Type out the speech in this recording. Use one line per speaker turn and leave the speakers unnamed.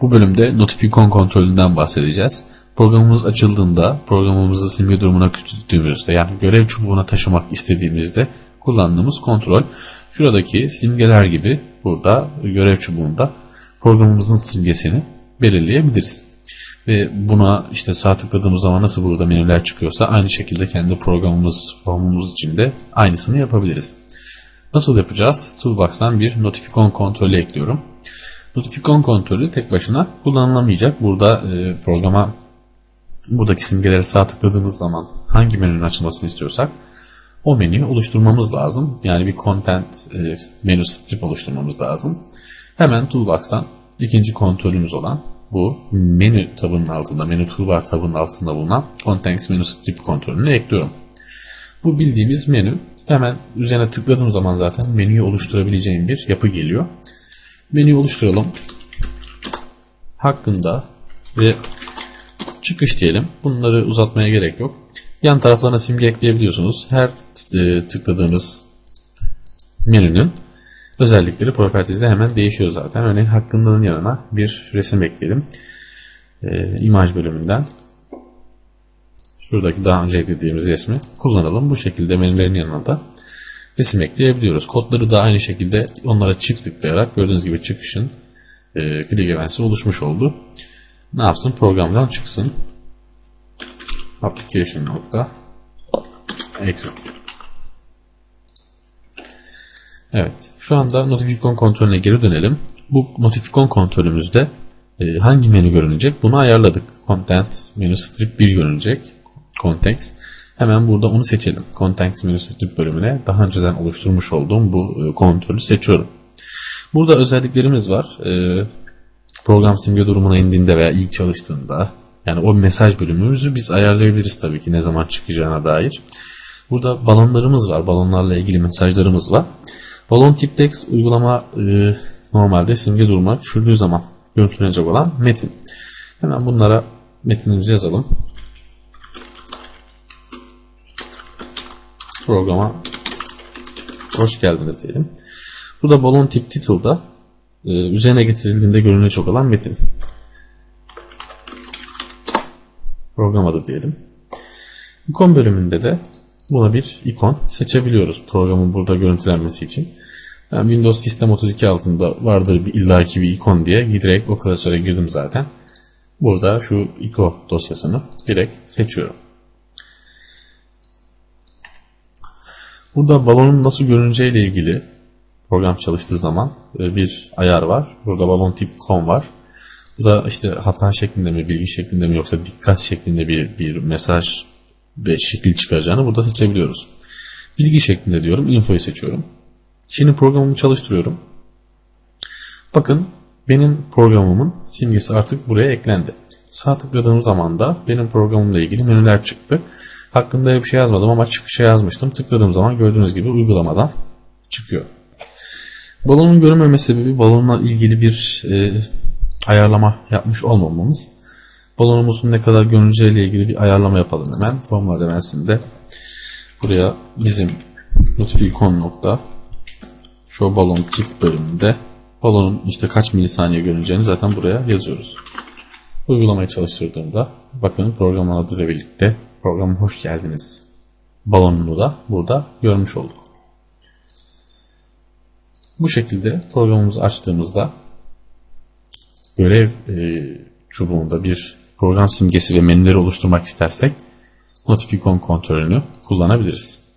Bu bölümde Notificon kontrolünden bahsedeceğiz. Programımız açıldığında, programımızı simge durumuna küçülttüğümüzde, yani görev çubuğuna taşımak istediğimizde kullandığımız kontrol. Şuradaki simgeler gibi burada görev çubuğunda programımızın simgesini belirleyebiliriz. Ve buna işte sağ tıkladığımız zaman nasıl burada menüler çıkıyorsa aynı şekilde kendi programımız, formumuz için de aynısını yapabiliriz. Nasıl yapacağız? Toolbox'tan bir Notificon kontrolü ekliyorum. Notificon kontrolü tek başına kullanılamayacak. Burada e, programa buradaki simgelere sağ tıkladığımız zaman hangi menünün açılmasını istiyorsak o menüyü oluşturmamız lazım. Yani bir content e, menü strip oluşturmamız lazım. Hemen Toolbox'tan ikinci kontrolümüz olan bu menü tabının altında, menü toolbar tabının altında bulunan Context Menu Strip kontrolünü ekliyorum. Bu bildiğimiz menü hemen üzerine tıkladığım zaman zaten menüyü oluşturabileceğim bir yapı geliyor. Menüyü oluşturalım. Hakkında ve çıkış diyelim. Bunları uzatmaya gerek yok. Yan taraflarına simge ekleyebiliyorsunuz. Her e, tıkladığınız menünün özellikleri properties'de hemen değişiyor zaten. Örneğin hakkındanın yanına bir resim ekleyelim. E, imaj bölümünden şuradaki daha önce eklediğimiz resmi kullanalım. Bu şekilde menülerin yanına da resim ekleyebiliyoruz. Kodları da aynı şekilde onlara çift tıklayarak gördüğünüz gibi çıkışın e, click eventsi oluşmuş oldu. Ne yapsın? Programdan çıksın. Application nokta exit. Evet. Şu anda Notificon kontrolüne geri dönelim. Bu Notificon kontrolümüzde e, hangi menü görünecek? Bunu ayarladık. Content menü strip 1 görünecek. Context. Hemen burada onu seçelim. Context menü strip bölümüne daha önceden oluşturmuş olduğum bu e, kontrolü seçiyorum. Burada özelliklerimiz var. E, program simge durumuna indiğinde veya ilk çalıştığında yani o mesaj bölümümüzü biz ayarlayabiliriz tabii ki ne zaman çıkacağına dair. Burada balonlarımız var. Balonlarla ilgili mesajlarımız var. Balon tip text uygulama e, normalde simge duruma düşürdüğü zaman görüntülenecek olan metin. Hemen bunlara metinimizi yazalım. Programa hoş geldiniz diyelim. Burada balon tip title'da e, üzerine getirildiğinde görünecek olan metin. Program adı diyelim. İkon bölümünde de buna bir ikon seçebiliyoruz programın burada görüntülenmesi için. Ben Windows Sistem 32 altında vardır bir illaki bir ikon diye direkt o klasöre girdim zaten. Burada şu iko dosyasını direkt seçiyorum. Burada balonun nasıl görüneceği ile ilgili program çalıştığı zaman e, bir ayar var. Burada balon tip com var. Bu da işte hata şeklinde mi, bilgi şeklinde mi yoksa dikkat şeklinde bir, bir mesaj ve şekil çıkaracağını burada seçebiliyoruz. Bilgi şeklinde diyorum, infoyu seçiyorum. Şimdi programımı çalıştırıyorum. Bakın benim programımın simgesi artık buraya eklendi. Sağ tıkladığım zaman da benim programımla ilgili menüler çıktı. Hakkında bir şey yazmadım ama çıkışa yazmıştım. Tıkladığım zaman gördüğünüz gibi uygulamadan çıkıyor. Balonun görünmeme sebebi balonla ilgili bir e, ayarlama yapmış olmamamız. Balonumuzun ne kadar görüneceğiyle ilgili bir ayarlama yapalım hemen. Formula demensinde buraya bizim notificon nokta show balon tip bölümünde balonun işte kaç milisaniye görüneceğini zaten buraya yazıyoruz. Uygulamayı çalıştırdığımda bakın program adıyla birlikte programa hoş geldiniz balonunu da burada görmüş olduk. Bu şekilde programımızı açtığımızda görev e, çubuğunda bir program simgesi ve menüleri oluşturmak istersek Notificon kontrolünü kullanabiliriz.